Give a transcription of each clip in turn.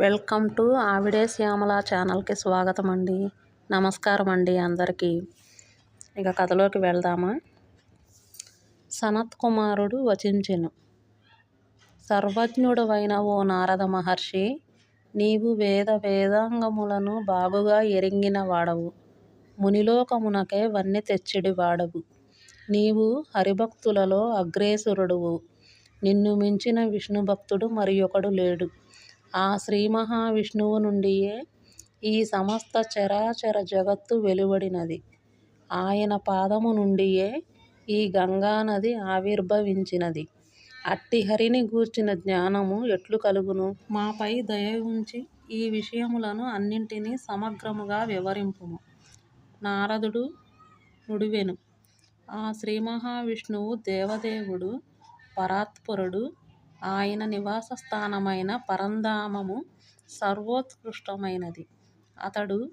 Welcome to ఆవిడే శ్యామల ఛానల్కి స్వాగతం అండి నమస్కారం అండి అందరికీ. ఇక కథలోకి వెళ్దామా? సనత్ కుమారుడు వచించెను. సర్వజ్ఞుడవైన ఓ నారద మహర్షి నీవు వేద వేదాంగములను బాగుగా ఎరింగిన వాడవు. మునిలోకమునకే వన్ని తెచ్చిడి వాడవు. నీవు హరిభక్తులలో అగ్రేసురుడువు. నిన్ను మించిన విష్ణుభక్తుడు మరియొకడు లేడు. ఆ శ్రీ మహావిష్ణువు నుండియే ఈ సమస్త చరాచర జగత్తు వెలువడినది. ఆయన పాదము నుండియే ఈ గంగానది ఆవిర్భవించినది. అట్టి హరిని గూర్చిన జ్ఞానము ఎట్లు కలుగును? మాపై దయ ఉంచి ఈ విషయములను అన్నింటినీ సమగ్రముగా వివరింపుము. నారదుడు నుడివెను. ఆ శ్రీ మహావిష్ణువు దేవదేవుడు పరాత్పరుడు ఆయన నివాస స్థానమైన పరంధామము సర్వోత్కృష్టమైనది. అతడు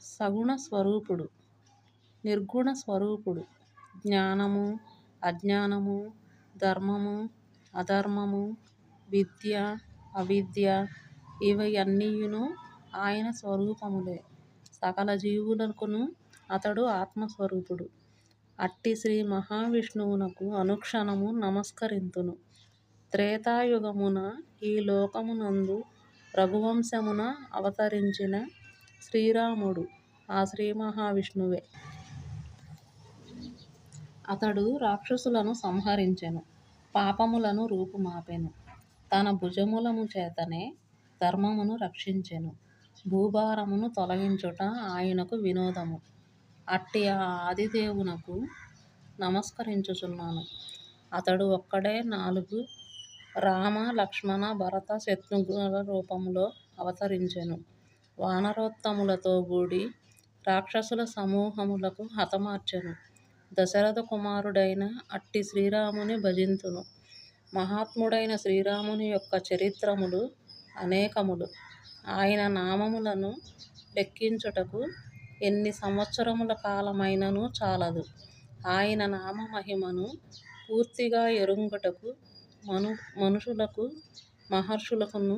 సగుణ స్వరూపుడు నిర్గుణ స్వరూపుడు. జ్ఞానము అజ్ఞానము ధర్మము అధర్మము విద్య అవిద్య ఇవి ఆయన స్వరూపములే. సకల జీవులకును అతడు ఆత్మస్వరూపుడు. అట్టి శ్రీ మహావిష్ణువునకు అనుక్షణము నమస్కరింతును. త్రేతాయుగమున ఈ లోకమునందు రఘువంశమున అవతరించిన శ్రీరాముడు ఆ శ్రీ మహావిష్ణువే. అతడు రాక్షసులను సంహరించెను పాపములను రూపుమాపెను తన భుజములము చేతనే ధర్మమును రక్షించెను భూభారమును తొలగించుట ఆయనకు వినోదము. అట్టి ఆ ఆదిదేవునకు నమస్కరించుచున్నాను. అతడు ఒక్కడే నాలుగు రామ లక్ష్మణ భరత శత్రుఘ్నుల రూపములో అవతరించెను. వానరోత్తములతో గూడి రాక్షసుల సమూహములకు హతమార్చెను. దశరథ కుమారుడైన అట్టి శ్రీరాముని భజింతును. మహాత్ముడైన శ్రీరాముని యొక్క చరిత్రములు అనేకములు. ఆయన నామములను లెక్కించుటకు ఎన్ని సంవత్సరముల కాలమైనను చాలదు. ఆయన నామ మహిమను పూర్తిగా ఎరుంగుటకు మను మనుషులకు మహర్షులకును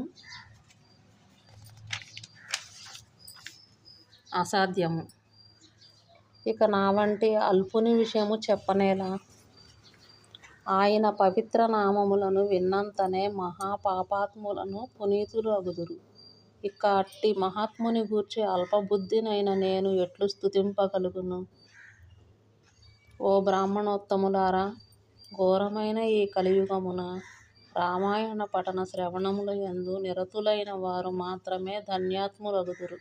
అసాధ్యము. ఇక నా వంటి అల్పుని విషయము చెప్పనేలా. ఆయన పవిత్ర నామములను విన్నంతనే మహాపాపాత్ములను పునీతులు అగుదురు. ఇక అట్టి మహాత్ముని గూర్చి అల్పబుద్ధినైన నేను ఎట్లు స్థుతింపగలుగును ఓ బ్రాహ్మణోత్తములారా ఘోరమైన ఈ కలియుగమున రామాయణ పఠన శ్రవణముల యందు నిరతులైన వారు మాత్రమే ధన్యాత్ములగుదురు.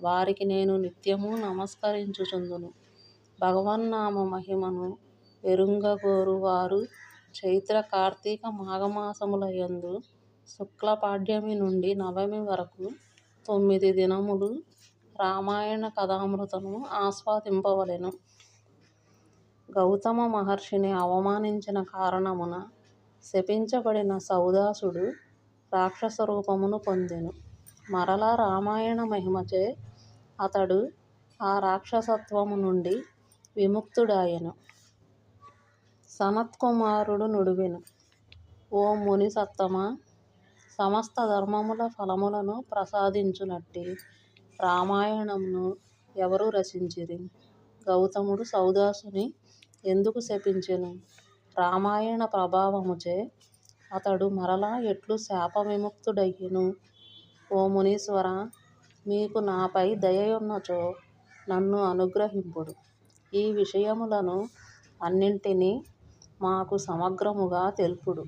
వారికి నేను నిత్యము నమస్కరించుచుందును. భగవన్నామ మహిమను ఎరుంగగోరు వారు చైత్ర కార్తీక మాఘమాసముల యందు శుక్ల పాడ్యమి నుండి నవమి వరకు తొమ్మిది దినములు రామాయణ కథామృతము ఆస్వాదింపవలెను. గౌతమ మహర్షిని అవమానించిన కారణమున శపించబడిన సౌదాసుడు రాక్షస రూపమును పొందెను. మరలా రామాయణ మహిమచే అతడు ఆ రాక్షసత్వము నుండి విముక్తుడాయెను సనత్కుమారుడు నుడివెను. ఓ ముని సత్తమా సమస్త ధర్మముల ఫలములను ప్రసాదించునట్టి రామాయణమును ఎవరు రచించిరి? గౌతముడు సౌదాసుని ఎందుకు శపించెను? రామాయణ ప్రభావముచే అతడు మరలా ఎట్లు శాప విముక్తుడయ్యెను ఓ మునీశ్వర మీకు నాపై దయయున్నచో నన్ను అనుగ్రహింపుడు. ఈ విషయములను అన్నింటినీ మాకు సమగ్రముగా తెలుపుడు.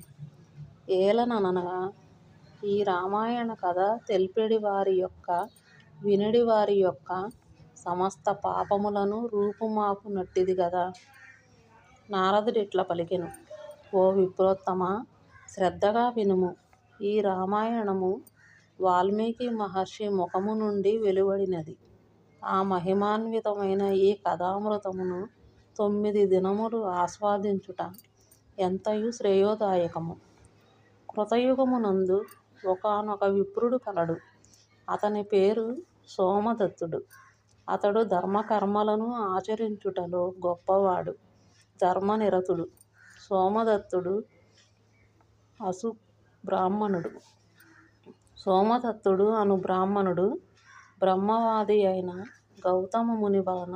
ఏలననగా ఈ రామాయణ కథ తెలిపెడి వారి యొక్క వినిడి వారి యొక్క సమస్త పాపములను రూపుమాపునట్టిది గదా. ఇట్లా పలికెను ఓ విప్రోత్తమ శ్రద్ధగా వినుము. ఈ రామాయణము వాల్మీకి మహర్షి ముఖము నుండి వెలువడినది. ఆ మహిమాన్వితమైన ఈ కథామృతమును తొమ్మిది దినములు ఆస్వాదించుట ఎంతయు శ్రేయోదాయకము. కృతయుగమునందు ఒకానొక విప్రుడు కలడు. అతని పేరు సోమదత్తుడు. అతడు ధర్మకర్మలను ఆచరించుటలో గొప్పవాడు ధర్మనిరతుడు సోమదత్తుడు అసు బ్రాహ్మణుడు. సోమదత్తుడు అను బ్రాహ్మణుడు బ్రహ్మవాదియైన గౌతమ ముని వలన